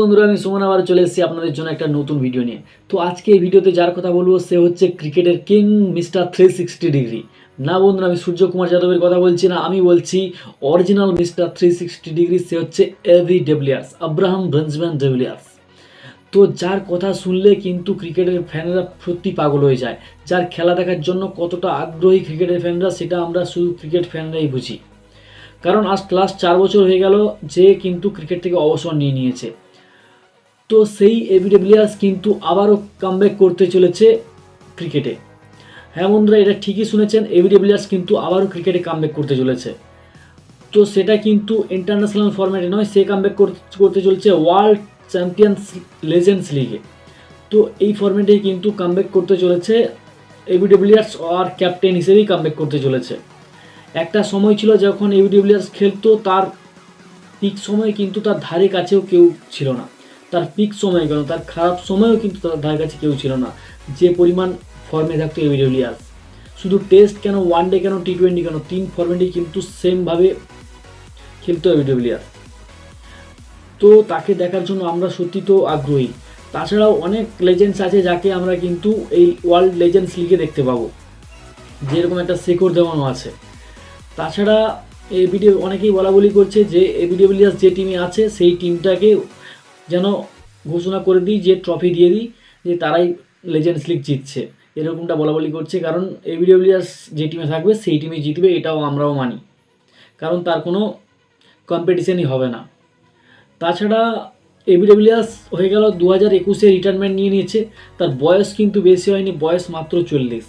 বন্ধুরা, আমি সুমন আবার চলে এসেছি আপনাদের জন্য একটা নতুন ভিডিও নিয়ে। তো আজকে এই ভিডিওতে যার কথা বলব, সে হচ্ছে ক্রিকেটের king mister three sixty degree না বন্ধুরা, আমি সূর্যকুমার যাদবের কথা বলছি না, আমি বলছি original mister three sixty degree সে হচ্ছে AB de Villiers Abraham Benjamin de Villiers তো যার কথা শুনলে কিন্তু ক্রিকেটের ফ্যানরা সত্যি পাগল হয়ে যায়। যার খেলা দেখার জন্য কতটা আগ্রহী ক্রিকেটের ফ্যানরা সেটা আমরা শুধু ক্রিকেট ফ্যানরাই বুঝি। কারণ আজ লাস্ট চার বছর হয়ে গেল যে কিন্তু ক্রিকেট থেকে অবসর নিয়ে নিয়েছে। তো সেই এভিডেভিলিয়ার্স কিন্তু আবারও কামব্যাক করতে চলেছে ক্রিকেটে হ্যাঁ বন্ধুরা, এটা ঠিকই শুনেছেন এভিডেভিলিয়ার্স কিন্তু আবারও ক্রিকেটে কামব্যাক করতে চলেছে। তো সেটা কিন্তু ইন্টারন্যাশনাল ফরম্যাটে নয়, সে কামব্যাক করতে চলছে ওয়ার্ল্ড চ্যাম্পিয়ন্স লেজেন্ডস লিগে তো এই ফরম্যাটেই কিন্তু কামব্যাক করতে চলেছে এভিডেভিলিয়ার্স আর ক্যাপ্টেন হিসেবেই কামব্যাক করতে চলেছে। একটা সময় ছিল যখন এভিডেভিলিয়ার্স খেলতো, তার পিক সময়ে কিন্তু তার ধারে কাছেও কেউ ছিল না। তার পিক সময় কেন তার খারাপ সময়েও কিন্তু তার কাছে কেউ ছিল না। যে পরিমাণ ফর্মে থাকতো এভিডেভিলিয়ার্স শুধু টেস্ট কেন ওয়ান ডে কেন টি টোয়েন্টি কেন, তিন ফর্মেটেই কিন্তু সেমভাবে খেলতো এভিডেভিলিয়ার্স তো তাকে দেখার জন্য আমরা সত্যি তো আগ্রহী। তাছাড়াও অনেক লেজেন্ডস আছে যাকে আমরা কিন্তু এই ওয়ার্ল্ড লেজেন্ডস লিগে দেখতে পাবো। যেরকম একটা শেখর দেওয়ানো আছে। তাছাড়া এবিডি অনেকেই বলা বলি করছে যে এবিডব্লিউএস যে টিমে আছে, সেই টিমটাকে যেন ঘোষণা করে দিই যে ট্রফি দিয়ে দিই, যে তারাই লেজেন্ডস লিগ জিতছে। এরকমটা বলা বলি করছে, কারণ এবিডব্লিউএস যে টিমে থাকবে, সেই টিমে জিতবে, এটাও আমরাও মানি। কারণ তার কোনো কম্পিটিশনই হবে না। তাছাড়া এবিডব্লিউএস হয়ে গেল দু হাজার একুশে রিটায়ারমেন্ট নিয়ে নিয়েছে, তার বয়স কিন্তু বেশি হয়নি, বয়স মাত্র চল্লিশ।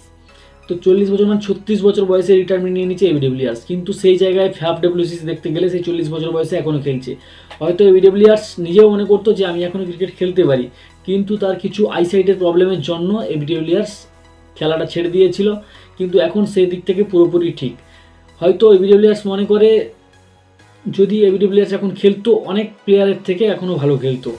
তো চল্লিশ বছর মানে ছত্রিশ বছর বয়সে রিটায়ারমেন্ট নিয়ে নিচ্ছে এবিডব্লিউআর্স কিন্তু সেই জায়গায় ফ্যাপ ডব্লিউসিসি দেখতে গেলে সেই চল্লিশ বছর বয়সে এখনও খেলছে। হয়তো এবিডব্লিউআর্স নিজেও মনে করতো যে আমি এখনও ক্রিকেট খেলতে পারি। কিন্তু তার কিছু আইসাইটের প্রবলেমের জন্য এবিডব্লিউআর্স খেলাটা ছেড়ে দিয়েছিল। কিন্তু এখন সেই দিক থেকে পুরোপুরি ঠিক। হয়তো এবিডব্লিউআর্স মনে করে, যদি এবিডব্লিউআর্স এখন খেলতো, অনেক প্লেয়ারের থেকে এখনও ভালো খেলতো।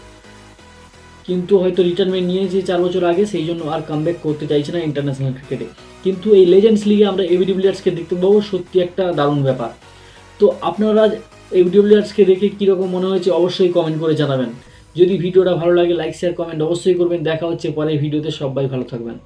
কিন্তু হয়তো রিটায়ারমেন্ট নিয়েছে চার বছর আগে, সেই জন্য আর কামব্যাক করতে চাইছে না ইন্টারন্যাশনাল ক্রিকেটে কিন্তু এই লেজেন্ডস লিগে আমরা এবি ডিভিলিয়ার্সকে দেখতে পাবো, সত্যি একটা দারুণ ব্যাপার। তো আপনারা এবি ডিভিলিয়ার্সকে দেখে কীরকম মনে হয়েছে, অবশ্যই কমেন্ট করে জানাবেন। যদি ভিডিওটা ভালো লাগে লাইক শেয়ার কমেন্ট অবশ্যই করবেন। দেখা হচ্ছে পরের ভিডিওতে, সবাই ভালো থাকবেন।